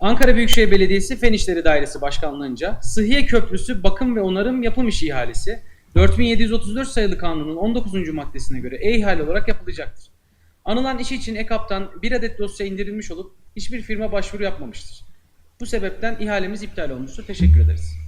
Ankara Büyükşehir Belediyesi Fen İşleri Dairesi Başkanlığınca Sıhhiye Köprüsü Bakım ve Onarım Yapım İşi İhalesi 4734 sayılı kanunun 19. maddesine göre e-ihale olarak yapılacaktır. Anılan iş için EKAP'tan bir adet dosya indirilmiş olup hiçbir firma başvuru yapmamıştır. Bu sebepten ihalemiz iptal olmuştur. Teşekkür ederiz.